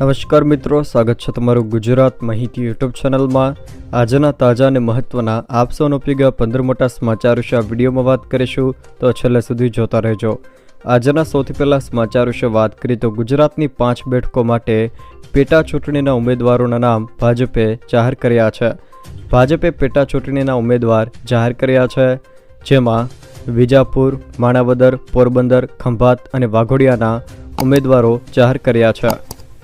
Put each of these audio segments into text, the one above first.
નમસ્કાર મિત્રો, સ્વાગત છે તમારું ગુજરાત માહિતી યુટ્યુબ ચેનલમાં. આજના તાજા અને મહત્વના આપ સૌનો ઉપયોગ પંદર મોટા સમાચાર વિશે આ વિડીયોમાં વાત કરીશું, તો છેલ્લે સુધી જોતા રહેજો. આજના સૌથી પહેલાં સમાચાર વિશે વાત કરીએ તો ગુજરાતની પાંચ બેઠકો માટે પેટા ચૂંટણીના ઉમેદવારોના નામ ભાજપે જાહેર કર્યા છે. ભાજપે પેટા ચૂંટણીના ઉમેદવાર જાહેર કર્યા છે, જેમાં વિજાપુર, માણાવદર, પોરબંદર, ખંભાત અને વાઘોડિયાના ઉમેદવારો જાહેર કર્યા છે.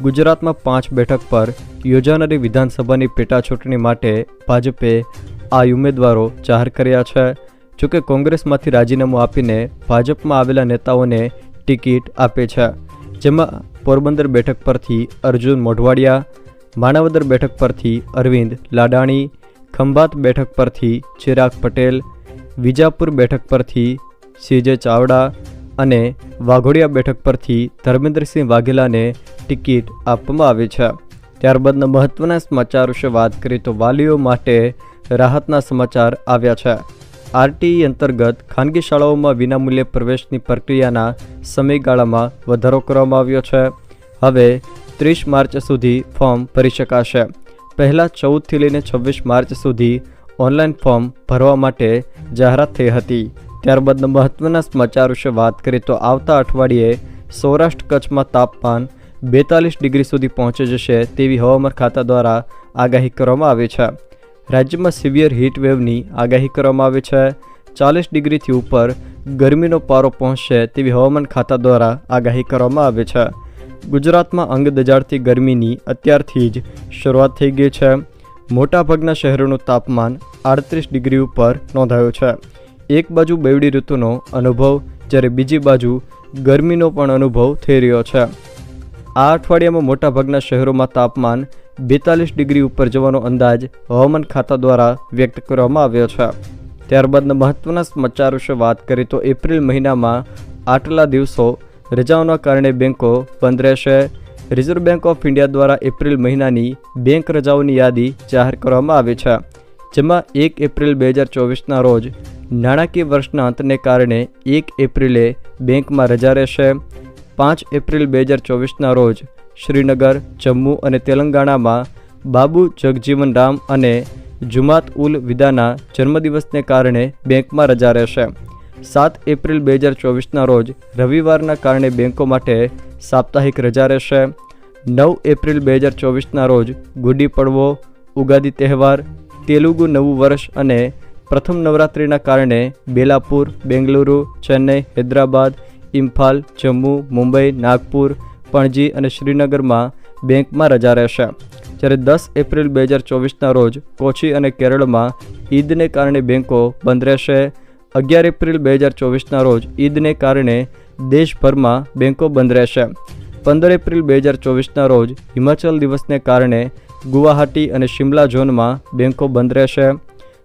ગુજરાતમાં પાંચ બેઠક પર યોજાનારી વિધાનસભાની પેટા ચૂંટણી માટે ભાજપે આ ઉમેદવારો જાહેર કર્યા છે. જોકે કોંગ્રેસમાંથી રાજીનામું આપીને ભાજપમાં આવેલા નેતાઓને ટિકિટ આપે છે. જેમાં પોરબંદર બેઠક પરથી અર્જુન મોઢવાડિયા, માણાવદર બેઠક પરથી અરવિંદ લાડાણી, ખંભાત બેઠક પરથી ચિરાગ પટેલ, વિજાપુર બેઠક પરથી સીજે ચાવડા અને વાઘોડિયા બેઠક પરથી ધર્મેન્દ્રસિંહ વાઘેલાને ટિકિટ આપવામાં આવી છે. ત્યારબાદના મહત્વના સમાચાર વિશે વાત કરીએ તો વાલીઓ માટે રાહતના સમાચાર આવ્યા છે. આરટીઈ અંતર્ગત ખાનગી શાળાઓમાં વિનામૂલ્યે પ્રવેશની પ્રક્રિયાના સમયગાળામાં વધારો કરવામાં આવ્યો છે. હવે ત્રીસ માર્ચ સુધી ફોર્મ ભરી શકાશે. પહેલાં ચૌદથી લઈને છવ્વીસ માર્ચ સુધી ઓનલાઈન ફોર્મ ભરવા માટે જાહેરાત થઈ હતી. ત્યારબાદના મહત્વના સમાચાર વિશે વાત કરીએ તો આવતા અઠવાડિયે સૌરાષ્ટ્ર કચ્છમાં તાપમાન બેતાલીસ ડિગ્રી સુધી પહોંચી જશે તેવી હવામાન ખાતા દ્વારા આગાહી કરવામાં આવી છે. રાજ્યમાં સિવિયર વેવની આગાહી કરવામાં આવી છે. ચાલીસ ડિગ્રીથી ઉપર ગરમીનો પારો પહોંચશે તેવી હવામાન ખાતા દ્વારા આગાહી કરવામાં આવી છે. ગુજરાતમાં અંગ દજાડતી ગરમીની અત્યારથી જ શરૂઆત થઈ ગઈ છે. મોટાભાગના શહેરોનું તાપમાન આડત્રીસ ડિગ્રી ઉપર નોંધાયું છે. એક બાજુ બેવડી ઋતુનો અનુભવ, જ્યારે બીજી બાજુ ગરમીનો પણ અનુભવ થઈ રહ્યો છે. આ અઠવાડિયામાં મોટાભાગના શહેરોમાં તાપમાન બેતાલીસ ડિગ્રી ઉપર જવાનો અંદાજ હવામાન ખાતા દ્વારા વ્યક્ત કરવામાં આવ્યો છે. ત્યારબાદના મહત્વના સમાચાર વિશે વાત કરીએ તો એપ્રિલ મહિનામાં આટલા દિવસો રજાઓના કારણે બેન્કો બંધ રહેશે. રિઝર્વ બેંક ઓફ ઇન્ડિયા દ્વારા એપ્રિલ મહિનાની બેંક રજાઓની યાદી જાહેર કરવામાં આવી છે. જેમાં એક એપ્રિલ બે હજાર ચોવીસના રોજ નાણાકીય વર્ષના અંતને કારણે એક એપ્રિલે બેંકમાં રજા રહેશે. પાંચ એપ્રિલ બે હજાર ચોવીસના રોજ શ્રીનગર, જમ્મુ અને તેલંગાણામાં બાબુ જગજીવન રામ અને જુમાત ઉલ વિદાના જન્મદિવસને કારણે બેંકમાં રજા રહેશે. સાત એપ્રિલ બે હજાર ચોવીસના રોજ રવિવારના કારણે બેંકો માટે સાપ્તાહિક રજા રહેશે. નવ એપ્રિલ બે હજાર ચોવીસના રોજ ગુડી પડવો, ઉગાદી તહેવાર તેલુગુ નવું વર્ષ અને પ્રથમ નવરાત્રિના કારણે બેલાપુર, બેંગલુરુ, ચેન્નઈ, હૈદરાબાદ, ઇમ્ફાલ, જમ્મુ, મુંબઈ, નાગપુર, પણજી અને શ્રીનગરમાં બેંકમાં રજા રહેશે. જ્યારે દસ એપ્રિલ બે હજાર ચોવીસના રોજ કોચી અને કેરળમાં ઈદને કારણે બેંકો બંધ રહેશે. અગિયાર એપ્રિલ બે હજાર ચોવીસના રોજ ઈદને કારણે દેશભરમાં બેંકો બંધ રહેશે. પંદર એપ્રિલ બે હજાર ચોવીસના રોજ હિમાચલ દિવસને કારણે ગુવાહાટી અને શિમલા ઝોનમાં બેંકો બંધ રહેશે.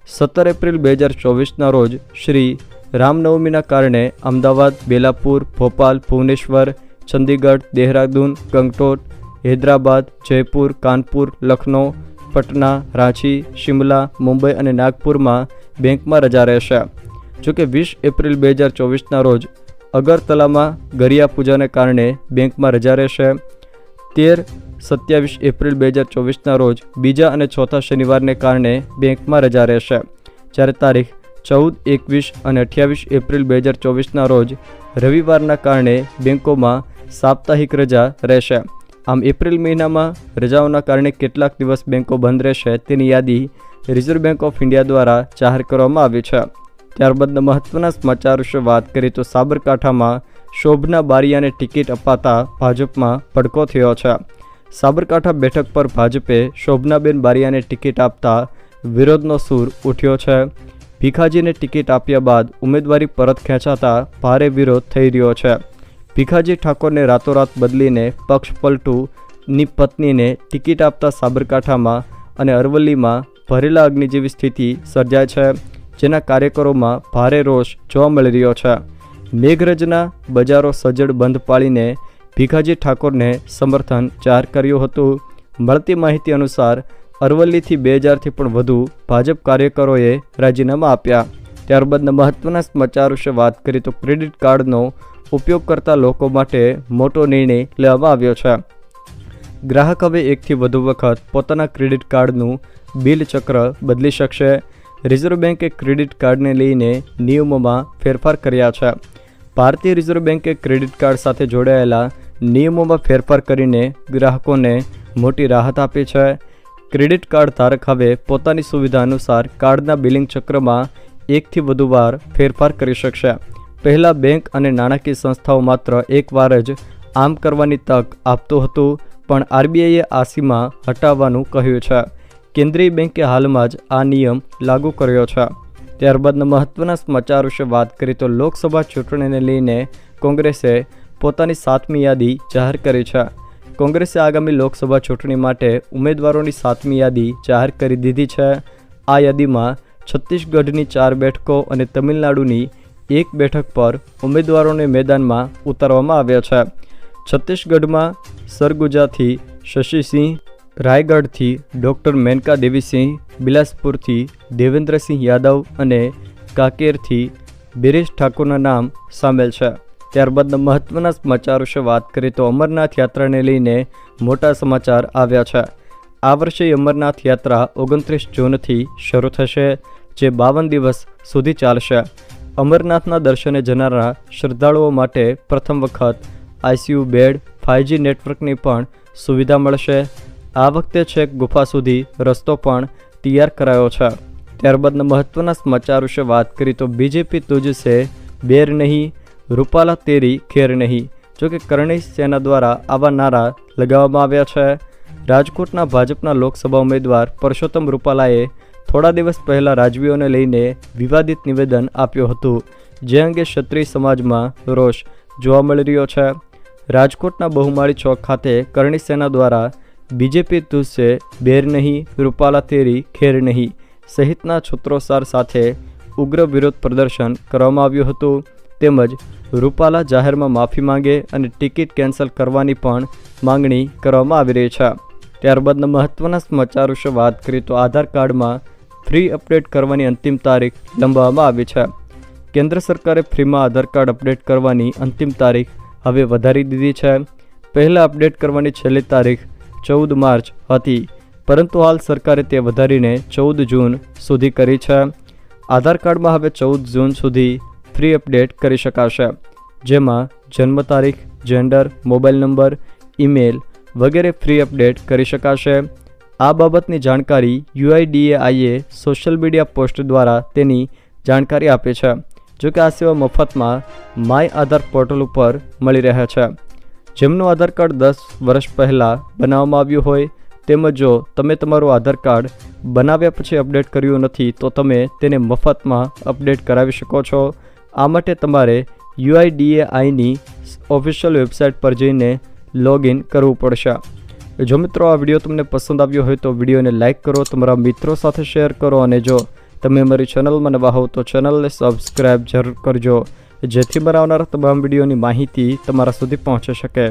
સત્તર એપ્રિલ બે હજાર ચોવીસના રોજ શ્રી રામનવમીના કારણે અમદાવાદ, બેલાપુર, ભોપાલ, ભુવનેશ્વર, ચંદીગઢ, દેહરાદૂન, ગંગટોટ, હૈદરાબાદ, જયપુર, કાનપુર, લખનૌ, પટના, રાંચી, શિમલા, મુંબઈ અને નાગપુરમાં બેંકમાં રજા રહેશે. જોકે વીસ એપ્રિલ બે હજાર ચોવીસના રોજ અગરતલામાં ગરિયા પૂજાને કારણે બેંકમાં રજા રહેશે. તેર સત્યાવીસ એપ્રિલ બે હજાર ચોવીસના રોજ બીજા અને ચોથા શનિવારને કારણે બેંકમાં રજા રહેશે. જ્યારે તારીખ ચૌદ, એકવીસ અને અઠ્યાવીસ એપ્રિલ બે હજાર ચોવીસના રોજ રવિવારના કારણે બેંકોમાં સાપ્તાહિક રજા રહેશે. આમ એપ્રિલ મહિનામાં રજાઓના કારણે કેટલાક દિવસ બેંકો બંધ રહેશે તેની યાદી રિઝર્વ બેંક ઓફ ઇન્ડિયા દ્વારા જાહેર કરવામાં આવી છે. ત્યારબાદના મહત્ત્વના સમાચાર વિશે વાત કરીએ તો સાબરકાંઠામાં શોભના બારિયાને ટિકિટ અપાતા ભાજપમાં ભડકો થયો છે. સાબરકાંઠા બેઠક પર ભાજપે શોભનાબેન બારિયાને ટિકિટ આપતા વિરોધનો સૂર ઉઠ્યો છે. ભીખાજીને ટિકિટ આપ્યા બાદ ઉમેદવારી પરત ખેંચાતા ભારે વિરોધ થઈ રહ્યો છે. ભીખાજી ઠાકોરને રાતોરાત બદલીને પક્ષ પલટુની પત્નીને ટિકિટ આપતા સાબરકાંઠામાં અને અરવલ્લીમાં ભરેલા અગ્નિ જેવી સ્થિતિ સર્જાય છે, જેના કાર્યકરોમાં ભારે રોષ જોવા મળી રહ્યો છે. મેઘરજના બજારો સજ્જડ બંધ પાળીને ભીખાજી ઠાકોરને સમર્થન જાહેર કર્યું હતું. મળતી માહિતી અનુસાર, અરવલ્લીથી બે હજારથી પણ વધુ ભાજપ કાર્યકરોએ રાજીનામા આપ્યા. ત્યારબાદના મહત્વના સમાચાર વિશે વાત કરીએ તો ક્રેડિટ કાર્ડનો ઉપયોગ કરતા લોકો માટે મોટો નિર્ણય લેવામાં આવ્યો છે. ગ્રાહક હવે એકથી વધુ વખત પોતાના ક્રેડિટ કાર્ડનું બિલ ચક્ર બદલી શકશે. રિઝર્વ બેન્કે ક્રેડિટ કાર્ડને લઈને નિયમોમાં ફેરફાર કર્યા છે. ભારતીય રિઝર્વ બેન્કે ક્રેડિટ કાર્ડ સાથે જોડાયેલા નિયમોમાં ફેરફાર કરીને ગ્રાહકોને મોટી રાહત આપી છે. ક્રેડિટ કાર્ડ ધારક હવે પોતાની સુવિધા અનુસાર કાર્ડના બિલિંગ ચક્રમાં એકથી વધુ વાર ફેરફાર કરી શકશે. પહેલાં બેંક અને નાણાકીય સંસ્થાઓ માત્ર એકવાર જ આમ કરવાની તક આપતું હતું, પણ આરબીઆઈએ આ સીમા હટાવવાનું કહ્યું છે. કેન્દ્રીય બેંકે હાલમાં જ આ નિયમ લાગુ કર્યો છે. ત્યારબાદના મહત્વના સમાચાર વિશે વાત કરીએ તો લોકસભા ચૂંટણીને લઈને કોંગ્રેસે પોતાની સાતમી યાદી જાહેર કરી છે. કોંગ્રેસે આગામી લોકસભા ચૂંટણી માટે ઉમેદવારોની સાતમી યાદી જાહેર કરી દીધી છે. આ યાદીમાં છત્તીસગઢની ચાર બેઠકો અને તમિલનાડુની એક બેઠક પર ઉમેદવારોને મેદાનમાં ઉતારવામાં આવ્યા છે. છત્તીસગઢમાં સરગુજાથી શશિસિંહ રાયગઢથી ડૉક્ટર મેનકા દેવીસિંહ, બિલાસપુરથી દેવેન્દ્રસિંહ યાદવ અને કાકેરથી બિરેશ ઠાકોરના નામ સામેલ છે. ત્યારબાદના મહત્ત્વના સમાચાર વિશે વાત કરીએ તો અમરનાથ યાત્રાને લઈને મોટા સમાચાર આવ્યા છે. આ વર્ષે અમરનાથ યાત્રા ઓગણત્રીસ જૂનથી શરૂ થશે, જે બાવન દિવસ સુધી ચાલશે. અમરનાથના દર્શને જનારા શ્રદ્ધાળુઓ માટે પ્રથમ વખત આઈસીયુ બેડ, ફાઇવજી નેટવર્કની પણ સુવિધા મળશે. આ વખતે છેક ગુફા સુધી રસ્તો પણ તૈયાર કરાયો છે. ત્યારબાદના મહત્ત્વના સમાચાર વિશે વાત કરીએ તો બીજેપી તુજસે બેર નહીં, રૂપાલા તેરી ખેર નહીં. જોકે કરણી સેના દ્વારા આવા નારા લગાવવામાં આવ્યા છે. રાજકોટના ભાજપના લોકસભા ઉમેદવાર પરસોત્તમ રૂપાલાએ થોડા દિવસ પહેલાં રાજવીઓને લઈને વિવાદિત નિવેદન આપ્યું હતું, જે અંગે ક્ષત્રિય સમાજમાં રોષ જોવા મળી રહ્યો છે. રાજકોટના બહુમાળી ચોક ખાતે કરણી સેના દ્વારા બીજેપી તુસે બેર નહીં, રૂપાલા તેરી ખેર નહીં. સહિતના છૂત્રોસાર સાથે ઉગ્ર વિરોધ પ્રદર્શન કરવામાં આવ્યું હતું. તેમજ રૂપાલા જાહેરમાં માફી માંગે અને ટિકિટ કેન્સલ કરવાની પણ માંગણી કરવામાં આવી રહી છે. ત્યારબાદના મહત્ત્વના સમાચાર વિશે વાત કરીએ તો આધાર કાર્ડમાં ફ્રી અપડેટ કરવાની અંતિમ તારીખ લંબાવવામાં આવી છે. કેન્દ્ર સરકારે ફ્રીમાં આધાર કાર્ડ અપડેટ કરવાની અંતિમ તારીખ હવે વધારી દીધી છે. પહેલાં અપડેટ કરવાની છેલ્લી તારીખ ચૌદ માર્ચ હતી. પરંતુ હાલ સરકારે તે વધારીને ચૌદ જૂન સુધી કરી છે. આધાર કાર્ડમાં હવે ચૌદ જૂન સુધી ફ્રી અપડેટ કરી શકાશે. જેમાં જન્મ તારીખ જેન્ડર મોબાઈલ નંબર ઈમેલ વગેરે ફ્રી અપડેટ કરી શકાશે. આ બાબતની જાણકારી યુઆઈડીએઆઈએ સોશિયલ મીડિયા પોસ્ટ દ્વારા તેની જાણકારી આપી છે. જો કે આ સેવા મફતમાં માય આધાર પોર્ટલ ઉપર મળી રહે છે. જેમનું આધાર કાર્ડ દસ વર્ષ પહેલાં બનાવવામાં આવ્યું હોય, તેમજ જો તમે તમારું આધાર કાર્ડ બનાવ્યા પછી અપડેટ કર્યું નથી, તો તમે તેને મફતમાં અપડેટ કરાવી શકો છો. આ માટે તમારે યુઆઈડીએઆઈની ઓફિશિયલ વેબસાઇટ પર જઈને લોગિન કરવું પડશે. જો મિત્રો આ વીડિયો તમને પસંદ આવ્યો હોય, તો વિડીયોને લાઇક કરો, તમારા મિત્રો સાથે શેર કરો, અને જો તમે અમારી ચેનલમાં નવા હો તો ચેનલને સબસ્ક્રાઈબ જરૂર કરજો. જેથી બનાવનાર તમામ વિડીયોની માહિતી તમારા સુધી પહોંચી શકે.